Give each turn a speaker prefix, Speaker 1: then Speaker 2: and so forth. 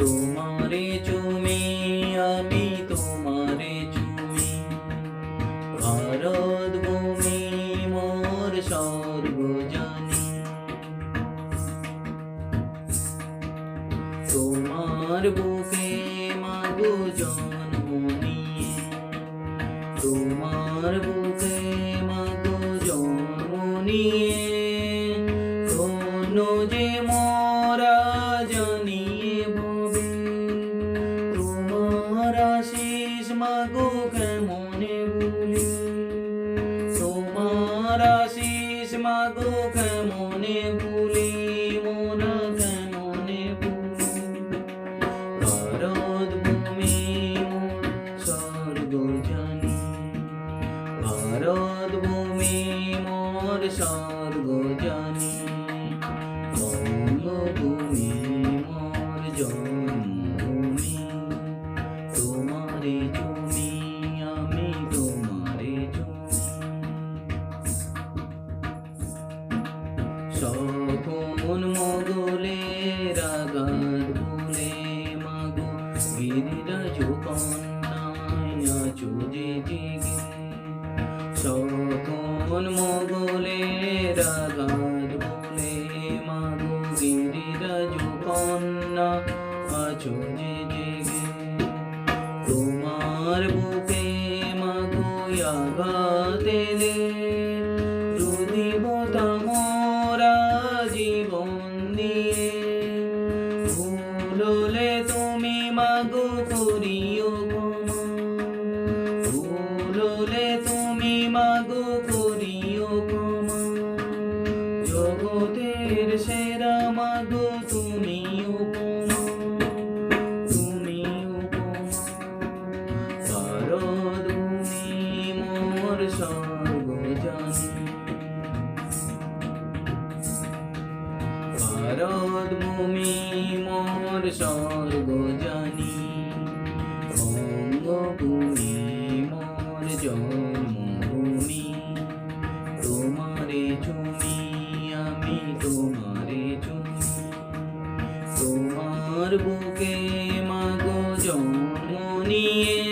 Speaker 1: তোমারে চুমি, আমি তোমারে চুমি। ভারত ভূমি, মোর স্বর্গ জানি তোমার বুকে মাগো জন্ম নিয়ে। তোমার বুকে মাগো কেমনে ভুলি? তোমার আশিস মাগো কেমনে ভুলি? মোরা কেমনে ভুলি? ভারত ভূমি মোর স্বর্গ জানি ভারত ভূমি মোর জানি সখন মগলের আঘাত ভুলে মাগো। গিরিরাজ কন্যায় নাচো যে জেগে। সখন মগলের আঘাত ভুলে মাগো। গিরিরাজ কন্যা আছো যে জেগে। তোমার তুমি মাগো করিও ক্ষমা ভুললে তুমি মাগো করিও ভারত ভূমি মোর স্বর্গ জানি। বঙ্গভূমি মোর জন্মভূমি। তোমারে চুমি আমি তোমারে চুমি তোমার বুকে মাগো জন্ম নিয়ে